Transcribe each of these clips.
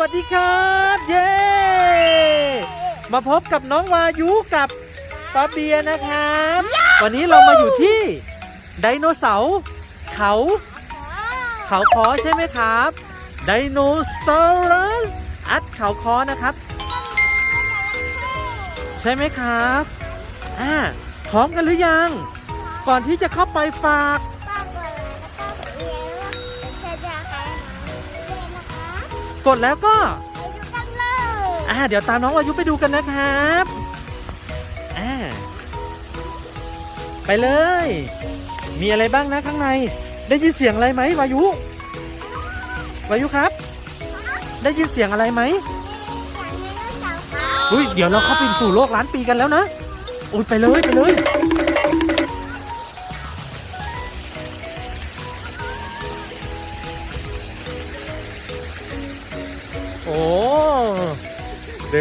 วัสดีครับ เย้ มาพบกับน้องวายุกับปาเบียนะครับ วันนี้เรามาอยู่ที่ไดโนเสาร์เขา เขาคอใช่ไหมครับไดโนเสาร์อัดเขาคอนะครับ ใช่ไหมครับอ่าพร้อมกันหรือยัง ก่อนที่จะเข้าไปฝาก กดแล้วก็อ่าเดี๋ยวตามน้องวายุไปดูกันนะครับอ่าไปเลย มีอะไรบ้างนะข้างใน ได้ยินเสียงอะไรไหมวายุวายุครับ ได้ยินเสียงอะไรไหมอุ้ยเดี๋ยวเราเข้าไปสู่โลกล้านปีกันแล้วนะอุ้ยไปเลยไปเลย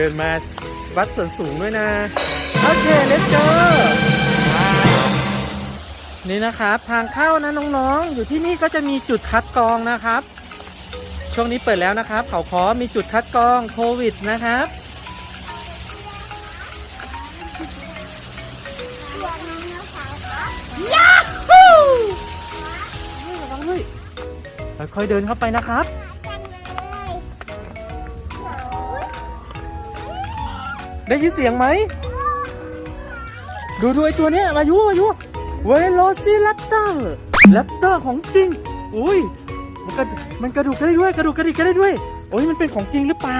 นมาวัดส่วนสูงด้วยนะ โอเค let's go นี่นะครับทางเข้านะน้องๆ อยู่ที่นี่ก็จะมีจุดคัดกรองนะครับ ช่วงนี้เปิดแล้วนะครับ เขาขอมีจุดคัดกรองโควิดนะครับยาฮูระวังด้วยค่อยๆเดินเข้าไปนะครับ ได้ยินเสียงไหม ดูดูไอตัวเนี้ยมายุมายุเวโรซิแรปเตอร์แรปเตอร์ของจริง อุ้ย มันกระมันกระดูกได้ด้วย กระดูกกระดิกได้ด้วย โอ้ยมันเป็นของจริงหรือเปล่า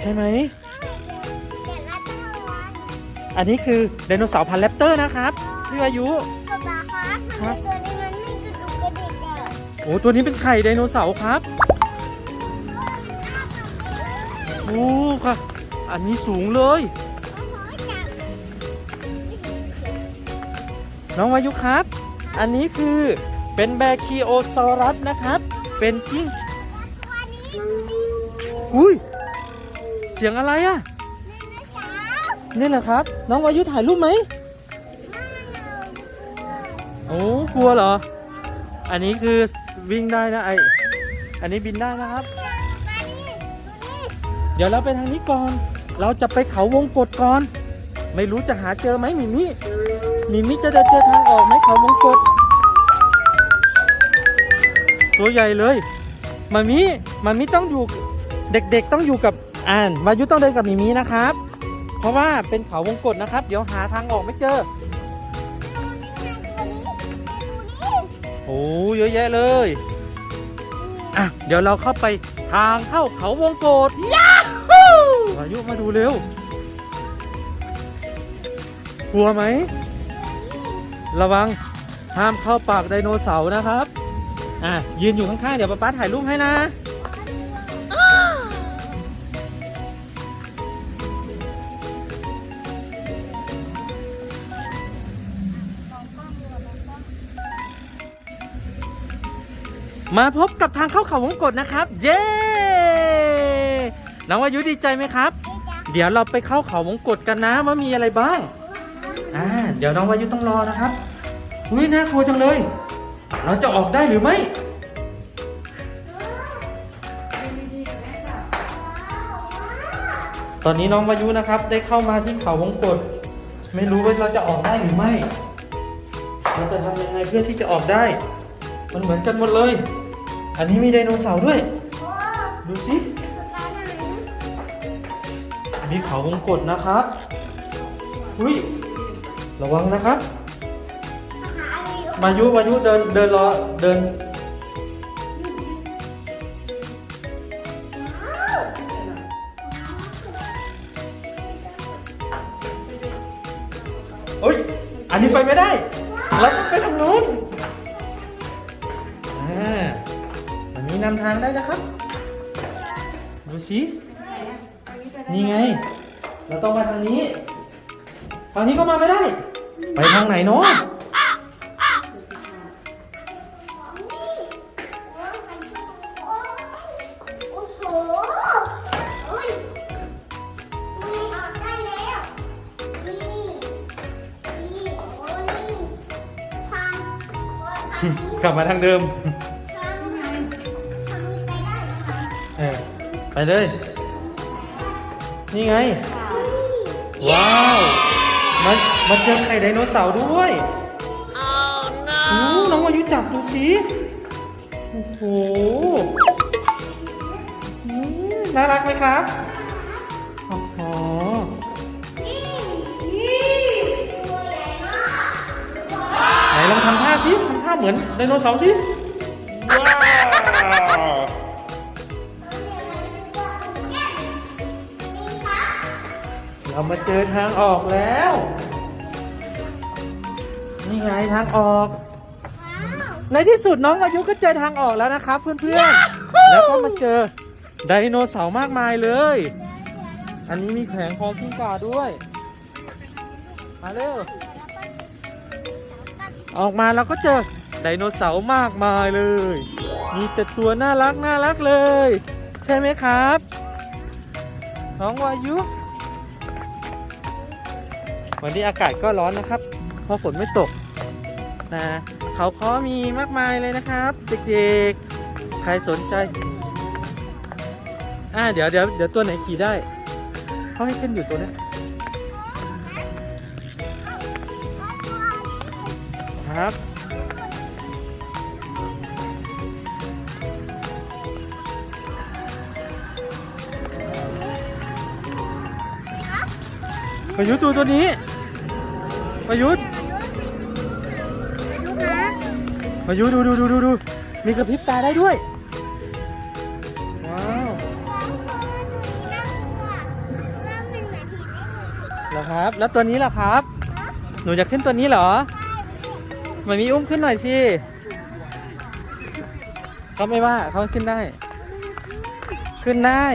ใช่ไหม อันนี้คือไดโนเสาร์พันธุ์แรปเตอร์นะครับพี่วายุโอ้ตัวนี้เป็นไข่ไดโนเสาร์ครับ โอ้ค่ะ อันนี้สูงเลย น้องวายุครับ อันนี้คือเป็นแบคีโอซอรัสนะครับ เป็นกิ้งอุ้ย เสียงอะไรอะนี่แหละครับ น้องวายุถ่ายรูปไหมโอ้กลัวเหรอ อันนี้คือวิ่งได้นะไอ อันนี้บินได้นะครับ เดี๋ยวเราไปทางนี้ก่อน เราจะไปเขาวงกฏก่อน ไม่รู้จะหาเจอไหมมิมิมิมิจะได้เจอทางออกไหมเขาวงกฏตัวใหญ่เลยมามิมามิต้องอยู่เด็กๆต้องอยู่กับอ่านวายุต้องเดินกับมิมินะครับ เพราะว่าเป็นเขาวงกฏนะครับ เดี๋ยวหาทางออกไม่เจอ โอ้เยอะแยะเลย อะ เดี๋ยวเราเข้าไปทางเข้าเขาวงกฏยา ฮูวายุมาดูเร็ว กลัวไหม ระวังห้ามเข้าปากไดโนเสาร์นะครับ อะ ยืนอยู่ข้างๆ เดี๋ยวป๊าป๊าถ่ายรูปให้นะ มาพบกับทางเข้าเขาวงกฏนะครับ เย้ น้องวายุดีใจไหมครับ เดี๋ยวเราไปเข้าเขาวงกฏกันนะว่ามีอะไรบ้าง อ่า เดี๋ยวน้องวายุต้องรอนะครับ อุ้ยน่ากลัวจังเลย เราจะออกได้หรือไม่ ตอนนี้น้องวายุนะครับ ได้เข้ามาที่เขาวงกฏไม่รู้ว่าเราจะออกได้หรือไม่ เราจะทำยังไงเพื่อที่จะออกได้ มันเหมือนกันหมดเลย อันนี้มีไดโนเสาร์ด้วย ดูสิ อันนี้เขาวงกฏนะครับ อุ้ย ระวังนะครับ มายุมายุเดินเดินรอเดิน นี่ไง เราต้องมาทางนี้ ทางนี้ก็มาไม่ได้ ไปทางไหนเนาะกลับมาทางเดิมทางไหนทางนี้ไปได้ออ ไปเลย นี่ไง ว้าวมามาเจอไข่ไดโนเสาร์ด้วยโอ้น้องวายุจับดูสิโอ้โหอืมน่ารักไหมครับโอ้โหไหนลองทำท่าสิทำท่าเหมือนไดโนเสาร์สิว้าว เรามาเจอทางออกแล้ว นี่ไงทางออก ในที่สุดน้องวายุก็เจอทางออกแล้วนะครับ เพื่อนๆ แล้วก็มาเจอไดโนเสาร์มากมายเลย อันนี้มีแผงคอกิ้งก่าด้วย มาเร็ว ออกมาเราก็เจอไดโนเสาร์มากมายเลย มีแต่ตัวน่ารักน่ารักเลย ใช่ไหมครับ น้องวายุ วันนี้อากาศก็ร้อนนะครับ เพราะฝนไม่ตกนะเขาค้อมีมากมายเลยนะครับเด็กๆใครสนใจอ่าเดี๋ยวเดี๋ยวเดี๋ยวตัวไหนขี่ได้เขาให้ขึ้นอยู่ตัวนี้ครับปยุทธ์ดูตัวนี้ ประยุทธ์ประยุทธ์ดูดูดูดูดูมีกระพริบตาได้ด้วย ว้าวเหรอครับ แล้วตัวนี้ล่ะครับ หนูจะขึ้นตัวนี้เหรอมันมีอุ้มขึ้นหน่อยสิเขาไม่ว่าเขาขึ้นได้ ขึ้นได้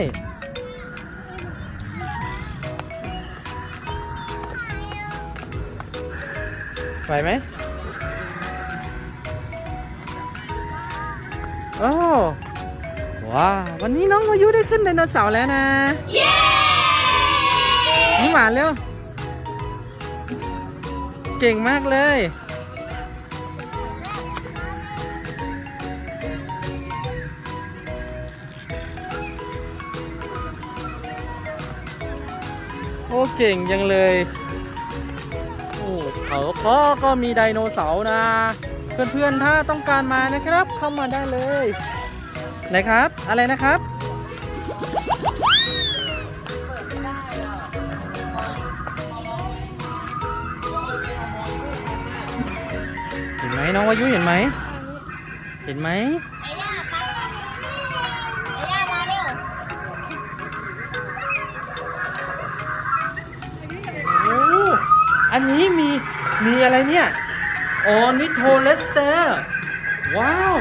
ไหวไหมโอ้ว้าววันนี้น้องวายุได้ขึ้นไดโนเสาร์แล้วนะเย้นี่หวานเร็ว เก่งมากเลย โอ้เก่งยังเลยโอ้ เขาก็ก็มีไดโนเสาร์นะ เพื่อนๆถ้าต้องการมานะครับ เข้ามาได้เลยไหนครับ อะไรนะครับเห็นไหมน้องวายุเห็นไหมเห็นไหมอันนี้มี มีอะไรเนี่ยออนิโทเลสเตอร์ว้าว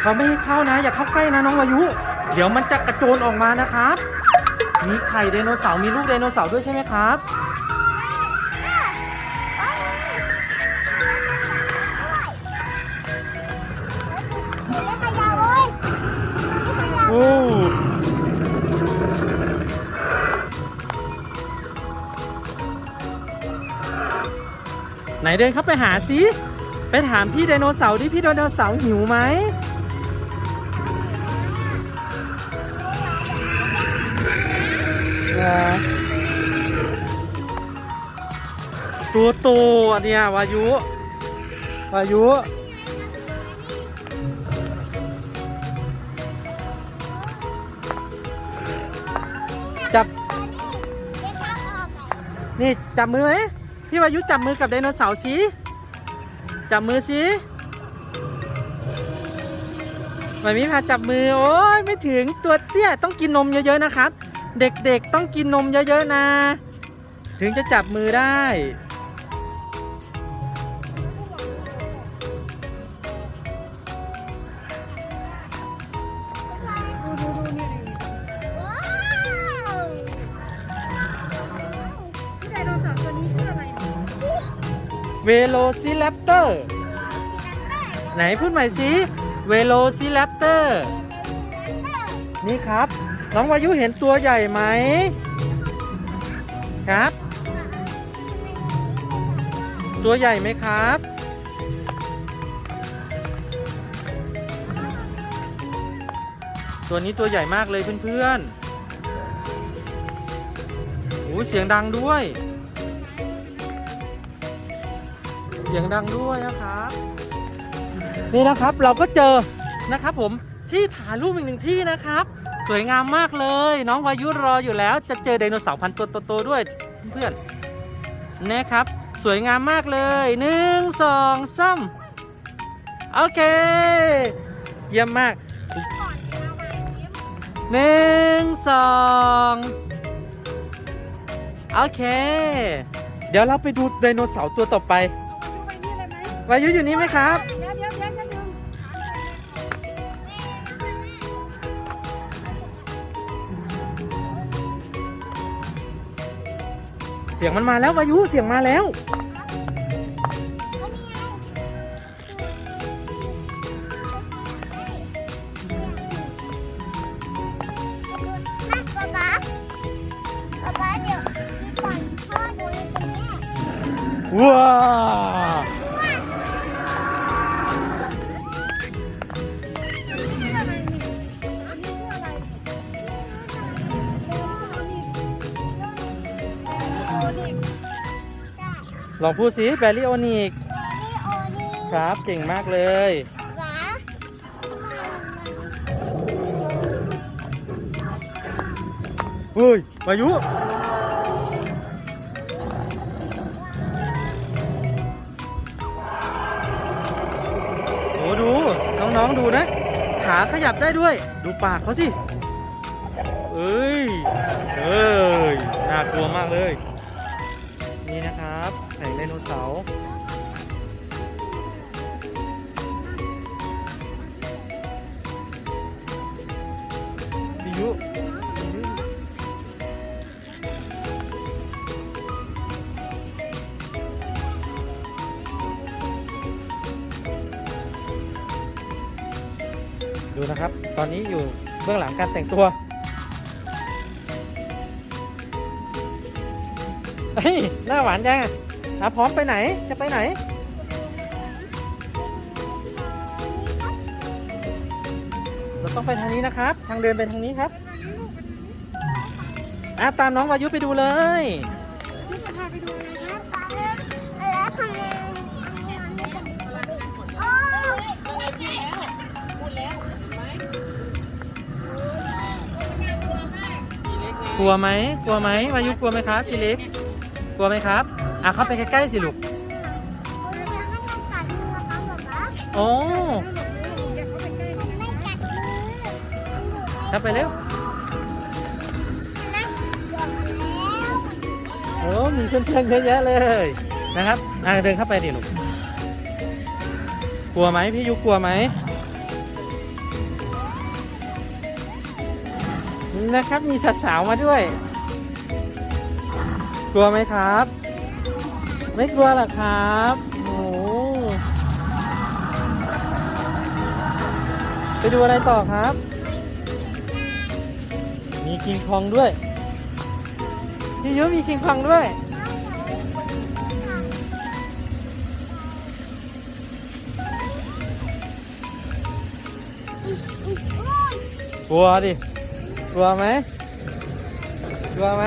เขาไม่ให้เข้านะ อย่าเข้าใกล้นะน้องวายุ เดี๋ยวมันจะกระโจนออกมานะครับ มีไข่ไดโนเสาร์มีลูกไดโนเสาร์ด้วยใช่ไหมครับ ไหนเดินเข้าไปหาสิไปถามพี่ไดโนเสาร์ดิพี่ไดโนเสาร์หิวไหมเหรอตัวโตอันเนี้ยวายุวายุจับ นี่จับมือไหม พี่วายุจับมือกับไดโนเสาร์สิจับมือสิมันมีพาจับมือโอ้ยไม่ถึงตัวเตี้ยต้องกินนมเยอะๆนะครับ เด็กๆต้องกินนมเยอะๆนะ ถึงจะจับมือได้ เวโลซิแรปเตอร์ ไหนพูดใหม่สิเวโลซิแรปเตอร์ นี่ครับ น้องวายุเห็นตัวใหญ่ไหมครับ ตัวใหญ่ไหมครับ ตัวนี้ตัวใหญ่มากเลยเพื่อนๆโอ้เสียงดังด้วย เสียงดังด้วยนะครับ นี่นะครับเราก็เจอนะครับผมที่ถ่ายรูปอีกหนึ่งที่นะครับ สวยงามมากเลย น้องวายุรออยู่แล้ว จะเจอไดโนเสาร์พันตัวโตๆด้วยเพื่อนนะครับ สวยงามมากเลยหนึ่งสองสามโอเค เยี่ยมมากหนึ่งสองโอเค เดี๋ยวเราไปดูไดโนเสาร์ตัวต่อไป วายุอยู่นี่ไหมครับ เดี๋ยวเดี๋ยวเดี๋ยวเดี๋ยวดึงเสียงมันมาแล้ววายุเสียงมาแล้ว ป๊าป๊าป๊าป๊าเดี๋ยวก่อนพ่อดูในตรงนี้ว้าชื่ ลองพูดสิแบลลี่โอนิกนี่โอนี่ครับเก่งมากเลยหวาเฮ้ยวายุโอ้ดู น้องๆดูนะ ขาขยับได้ด้วย ดูปากเขาสิ เอ้ย เอ้ย น่ากลัวมากเลย โนเสาร์พิยุพิยุดูนะครับ ตอนนี้อยู่เบื้องหลังการแต่งตัวเฮ้ยหน้าหวานจัง อะอะพร้อมไปไหนจะไปไหน เราต้องไปทางนี้นะครับ ทางเดินไปทางนี้ครับอะตามน้องวายุไปดูเลยนี่จะพาไปดูอะไรครับแล้วทำไงโอ้กลัวไหมกลัวไหมวายุกลัวไหมครับทีเล็กกลัวไหมครับ อะเข้าไปใกล้ๆสิลูกอยากให้มันกัดมือเขาแบบว่าโอ้เดี๋ยวเขาไปใกล้มันไม่กัดมือชับไปเร็วนะเกือบแล้วโอ้มีเพื่อนๆเยอะแยะเลยนะครับอะเดินเข้าไปดิลูกกลัวไหมพี่ยุกลัวไหมนะครับมีสาวๆมาด้วย กลัวไหมครับ ไม่กลัวหรอกครับโอ้ไปดูอะไรต่อครับ มีคิงคองด้วยพี่ยุมีคิงคองด้วย กลัวดิ กลัวไหมกลัวไหม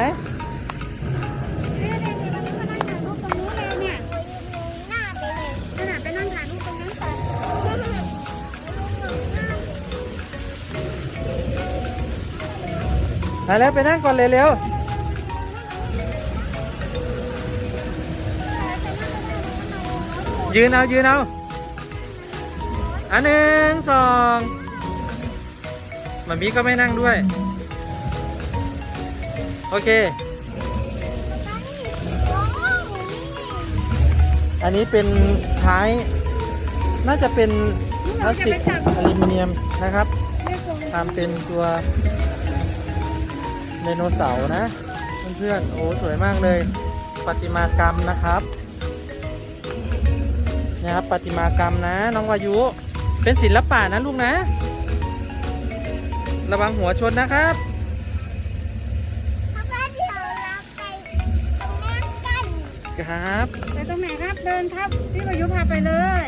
ไปแล้วไปนั่งก่อนเลยเร็วยืนเอายืนเอาอันหนึ่งสองมันมีก็ไม่นั่งด้วย โอเค อันนี้เป็นท้าย น่าจะเป็นพลาสติกอลูมิเนียมนะครับเรียกตรงทำเป็นตัว ไดโนเสาร์นะ เพื่อนๆ โอ้สวยมากเลยประติมากรรมนะครับนะครับประติมากรรมนะ น้องวายุ เป็นศิลปะนะลูกนะ ระวังหัวชนนะครับถ้าว่าเดี๋ยวเราไปตรงนั้นกันครับ ไปตรงไหนครับ เดินครับ พี่ประยุพาไปเลย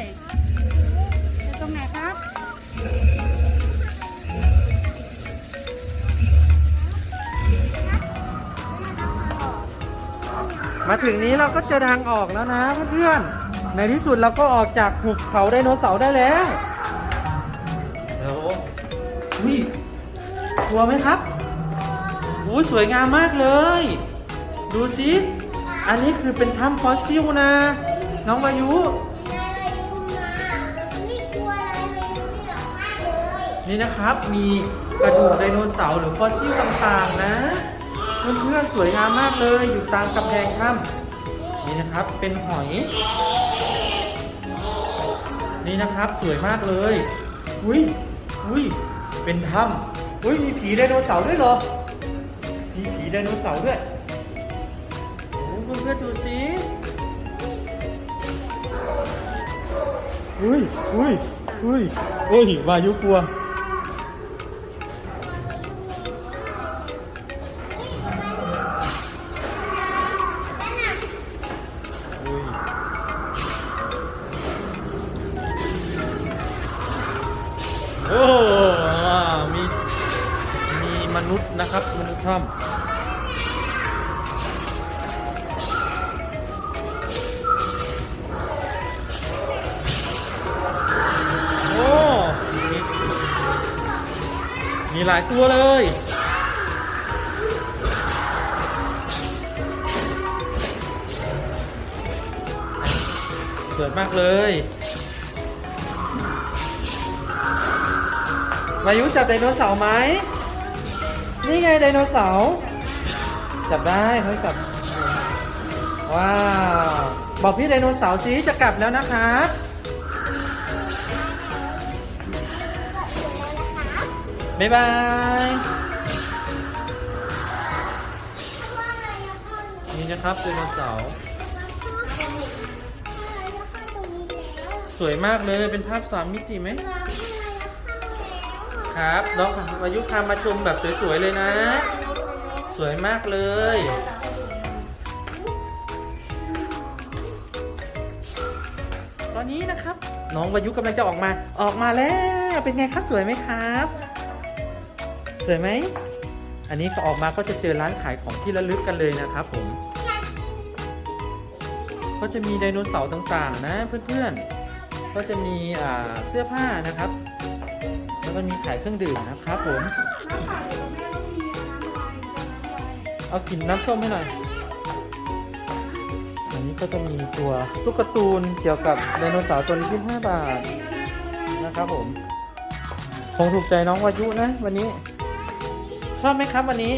มาถึงนี้เราก็เจอทางออกแล้วนะเพื่อนๆ ในที่สุดเราก็ออกจากหุบเขาไดโนเสาร์ได้แล้วเดี๋ยวอุ้ยกลัวไหมครับอุ้ยสวยงามมากเลย ดูสิ อันนี้คือเป็นถ้ำฟอสซิลนะ น้องวายุนายเลยดูมาไม่กลัวอะไรเลยดูเหลืองมากเลยนี่นะครับ มีกระดูกไดโนเสาร์หรือฟอสซิลต่างๆนะ เพื่อนๆสวยงามมากเลยอยู่ตามกำแพงถ้ำนี่นะครับเป็นหอย นี่นะครับสวยมากเลยอุ้ยอุ้ยเป็นถ้ำอุ้ยมีผีไดโนเสาร์ด้วยเหรอมีผีไดโนเสาร์ด้วยโอ้เพื่อนๆดูสิอุ้ยอุ้ยอุ้ยอุ้ยวายุกลัว นุษย์นะครับมนุษย์ถ้ำโอ้มีมีหลายตัวเลยสวยมากเลยวายุจับไดโนเสาร์ไหม นี่ไงไดโนเสาร์จับได้เขาจับ ว้าว บอกพี่ไดโนเสาร์สิจะกลับแล้วนะครับบ๊ายบายนี่นะครับไดโนเสาร์สวยมากเลยเป็นภาพสามมิติไหม ครับ น้องวายุพามาชมแบบสวยๆเลยนะ สวยมากเลย ตอนนี้นะครับ น้องวายุกำลังจะออกมาออกมาแล้ว เป็นไงครับสวยไหมครับ สวยไหม อันนี้ก็ออกมาก็จะเจอร้านขายของที่ระลึกกันเลยนะครับผม ก็จะมีไดโนเสาร์ต่างๆ นะเพื่อนๆ ก็จะมีเสื้อผ้านะครับ แล้วก็มีขายเครื่องดื่มนะครับผมเอากินน้ำส้มให้หน่อย อันนี้ก็จะมีตัวตุ๊กตาตูนเกี่ยวกับไดโนเสาร์ตัวละ25 บาทนะครับผม คงถูกใจน้องวายุนะวันนี้ ชอบไหมครับวันนี้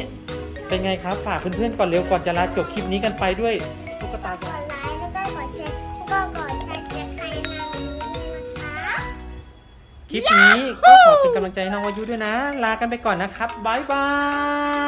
เป็นไงครับ ฝากเพื่อนๆก่อนเร็วก่อนจะลาจบคลิปนี้กันไปด้วยตุ๊กตา คลิปนี้ก็ขอเป็นกำลังใจให้น้องวายุด้วยนะ ลากันไปก่อนนะครับบ๊ายบาย